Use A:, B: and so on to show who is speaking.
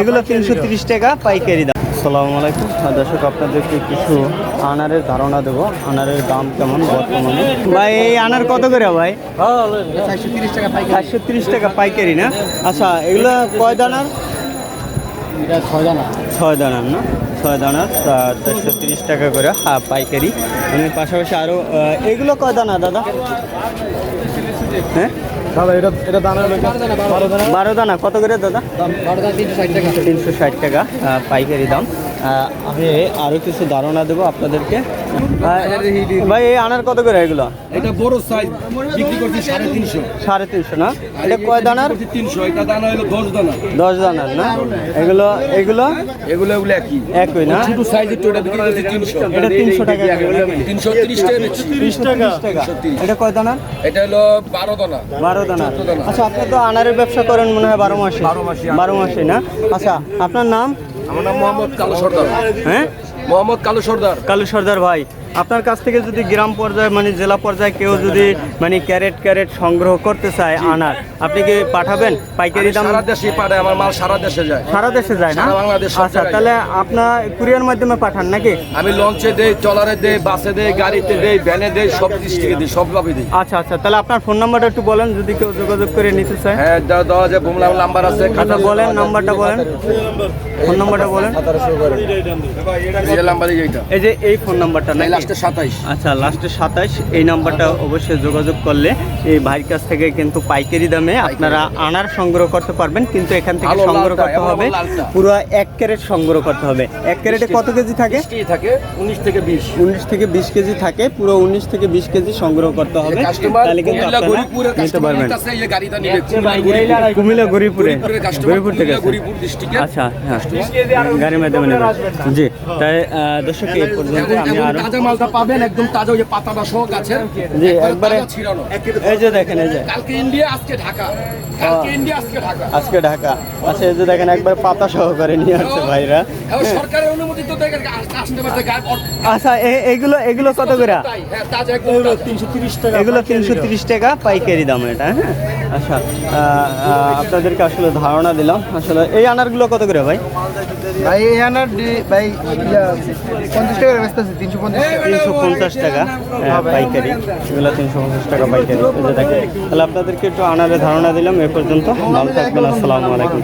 A: এগুলো তিনশো তিরিশ টাকা পাইকারি দাম। আসসালামু আলাইকুম। দর্শক আপনাদেরকে কিছু আনারের ধারণা দেবো। আনারের দাম কেমন বর্তমানে? ভাই এই আনার কত করে ভাই?
B: চারশো তিরিশ টাকা পাইকারি।
A: চারশো তিরিশ টাকা পাইকারি না? আচ্ছা এগুলো কয় দানার?
B: এটা ছয় জানা
A: ছয় দানার না? ছয় দানার চারশো তিরিশ টাকা করে। হ্যাঁ পাইকারি। এবং পাশাপাশি আরও এগুলো কয় দানা দাদা? হ্যাঁ?
B: দাদা এটা এটা দানা বারো দানা?
A: বারো দানা। কত করে দাদা?
B: তিনশো ষাট টাকা।
A: পাইকারি দাম। আমি আরও কিছু ধারণা দেবো আপনাদেরকে। ভাই এই আনার কত করে এগুলো?
C: এটা বড় সাইজ বিক্রি করছি সাড়ে তিনশো।
A: সাড়ে তিনশো না? এটা কয় দানার?
C: তিনশো এটা দানা হলো দশ দানা।
A: দশ দানার না? এগুলো এগুলো?
C: এগুলো এগুলো একই।
A: একই না?
C: ছোট সাইজ একটু এটা বিক্রি করছি তিনশো।
A: এটা তিনশো টাকা।
C: তিনশো তিরিশ টাকা
A: তিরিশ টাকা। এটা কয় দানার?
C: এটা হলো বারো দানা।
A: বারো দানার আচ্ছা আপনি তো আনারের ব্যবসা করেন মনে হয় বারো মাসে।
C: বারো মাসে
A: না? আচ্ছা আপনার নাম?
C: আমার নাম মোহাম্মদ কালো সর্দার।
A: হ্যাঁ?
C: মোহাম্মদ কালো সর্দার।
A: কালু সর্দার ভাই। আপনার কাছ থেকে যদি গ্রাম পর্যায়ে মানে জেলা পর্যায়ে কেউ যদি মানে ক্যারেট ক্যারেট সংগ্রহ করতে চায় আনার আপনি কি পাঠাবেন? পাইকারি দাম?
C: সারা দেশে পাঠায় আমার মাল সারা দেশে যায়।
A: সারা দেশে যায় না?
C: বাংলাদেশ
A: আচ্ছা তাহলে আপনার কুরিয়ার মাধ্যমে পাঠান নাকি?
C: আমি লঞ্চে দেই ট্রলারে দেই বাসে দেই গাড়িতে দেই ভ্যানে দেই সব ডিস্ট্রিক্টে দিই সবভাবে দিই।
A: আচ্ছা আচ্ছা তাহলে আপনার ফোন নাম্বারটা একটু বলেন যদি কেউ যোগাযোগ করে নিতে চায়।
C: হ্যাঁ দেওয়া যায় বুমলাম নাম্বার আছে
A: আচ্ছা বলেন নাম্বারটা বলেন। ফোন নাম্বারটা বলেন।
C: রিয়েল নাম্বার এইটা।
A: এই যে এই ফোন নাম্বারটা
C: এই
A: নাকি
C: লাস্টে সাতাইশ।
A: আচ্ছা লাস্টে সাতাশ এই নাম্বারটা অবশ্যই যোগাযোগ করলে এই ভাইয়ের কাছ থেকে কিন্তু পাইকারি দামে আপনারা আনার সংগ্রহ করতে পারবেন কিন্তু এখান থেকে সংগ্রহ করতে হবে পুরো এক ক্যারেট সংগ্রহ করতে হবে। এক ক্যারেটে কত কেজি থাকে?
C: থাকে উনিশ থেকে বিশ।
A: উনিশ থেকে বিশ কেজি থাকে পুরো উনিশ থেকে বিশ কেজি সংগ্রহ করতে হবে। তাহলে কিন্তু আপনারা নিতে
C: কাস্টমার
A: পারবেন।
C: এই গাড়িটা নিবে কুমিল্লা
A: কুমিল্লা গরিপুরে গরিপুর থেকে আচ্ছা হ্যাঁ। গাড়ির মাধ্যমে নেবেন। জি তাই দর্শক এই পর্যন্ত আমি
C: আরও মালটা পাবেন একদম তাজা ওই যে পাতাটা সহ আছে
A: জি
C: একবারে ছিড়ানো
A: এই যে দেখেন এই যে।
C: কালকে ইন্ডিয়া আজকে ঢাকা। কালকে ইন্ডিয়া আজকে ঢাকা।
A: আজকে ঢাকা। আচ্ছা এই যে দেখেন একবার পাতা সহকারে নিয়ে আসছে ভাইরা।
C: এখন সরকারের
A: আচ্ছা এ- এগুলো এগুলো কত করে?
C: হ্যাঁ তাজা একদম
B: তিনশো তিরিশ টাকা
A: এগুলো তিনশো তিরিশ টাকা পাইকারি দাম এটা হ্যাঁ? আচ্ছা আপনাদেরকে আসলে ধারণা দিলাম। আসলে এই আনারগুলো কত করে ভাই?
B: ভাই এই আনার ভাই পঞ্চাশ টাকা ব্যস্ত আছে তিনশো পঞ্চাশ টাকা।
A: তিনশো পঞ্চাশ টাকা পাইকারি। এগুলো তিনশো পঞ্চাশ টাকা পাইকারি। তাহলে আপনাদেরকে একটু আনারের ধারণা দিলাম এ পর্যন্ত। ভালো থাকবেন আসসালামু আলাইকুম।